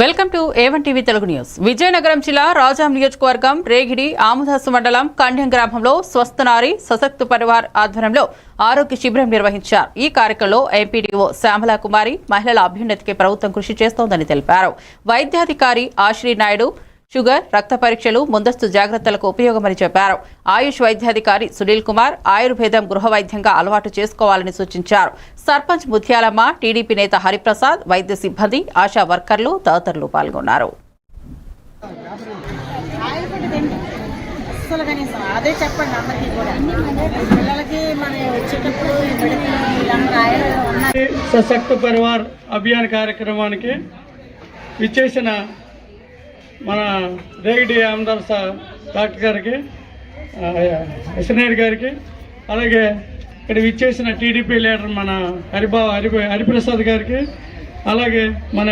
Welcome to A one TV Telugu news. Vizianagaram జిల్లా రాజాం నియోజకవర్గం రేగిడి ఆముదాసు మండలం కండ్యం గ్రామంలో స్వస్థనారి సశక్త పరివార్ ఆధ్వర్యంలో ఆరోగ్య శిబిరం నిర్వహించారు. ఈ కార్యక్రమంలో ఎంపీడీఓ శ్యామలా కుమారి మహిళల అభ్యున్నతికి ప్రభుత్వం కృషి చేస్తోందని తెలిపారు. వైద్యాధికారి ఆశ్రీ నాయుడు షుగర్ రక్త పరీక్షలు ముందస్తు జాగ్రత్తలకు ఉపయోగమని చెప్పారు. ఆయుష్ వైద్యాధికారి సునీల్ కుమార్ ఆయుర్వేదం గృహ వైద్యంగా అలవాటు చేసుకోవాలని సూచించారు. సర్పంచ్ ముత్యాలమ్మ టీడీపీ నేత హరిప్రసాద్ వైద్య సిబ్బంది ఆశా వర్కర్లు తదితరులు పాల్గొన్నారు. అదే చెప్పండి అందరికీ కూడా. పిల్లలకి మన వచ్చేటప్పుడు సశక్త పరివార్ అభియాన్ కార్యక్రమానికి విచ్చేసిన మన రేగిడి ఆమదార్ డాక్టర్ గారికి ఎస్ఎన్ఐడి గారికి అలాగే ఇక్కడ విచ్చేసిన టీడీపీ లీడర్ మన హరిబాబు హరి హరిప్రసాద్ గారికి అలాగే మన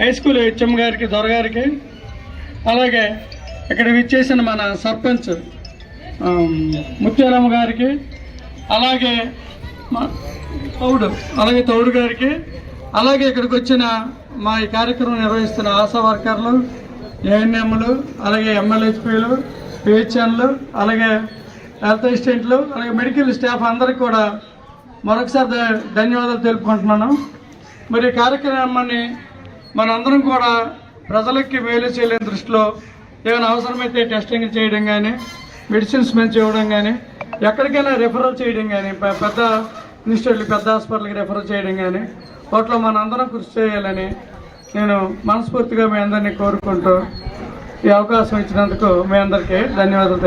హై స్కూల్ హెచ్ఎం గారికి దొరగారికి అలాగే ఇక్కడ విచ్చేసిన మన సర్పంచ్ ముత్యాలమ్మ గారికి అలాగే తౌడు అలాగే తౌడు గారికి అలాగే ఇక్కడికి వచ్చిన మా ఈ కార్యక్రమం నిర్వహిస్తున్న ఆశా వర్కర్లు ఏఎన్ఎంలు అలాగే ఎమ్మెల్యేపీలు పిహెచ్ఎన్లు అలాగే హెల్త్ అసిస్టెంట్లు అలాగే మెడికల్ స్టాఫ్ అందరికీ కూడా మరొకసారి ధన్యవాదాలు తెలుపుకుంటున్నాను. మరి ఈ కార్యక్రమాన్ని మనందరం కూడా ప్రజలకి మేలు చేయలేని దృష్టిలో ఏమైనా అవసరమైతే టెస్టింగ్ చేయడం కానీ మెడిసిన్స్ మేము ఇవ్వడం కానీ ఎక్కడికైనా రెఫరల్ చేయడం కానీ పెద్ద ఇన్స్టిట్యూట్లు పెద్ద హాస్పిటల్కి రెఫర్ చేయడం కానీ వాటిలో మనందరం కృషి చేయాలని నేను మనస్ఫూర్తిగా మీ అందరినీ కోరుకుంటూ ఈ అవకాశం ఇచ్చినందుకు మీ అందరికీ ధన్యవాదాలు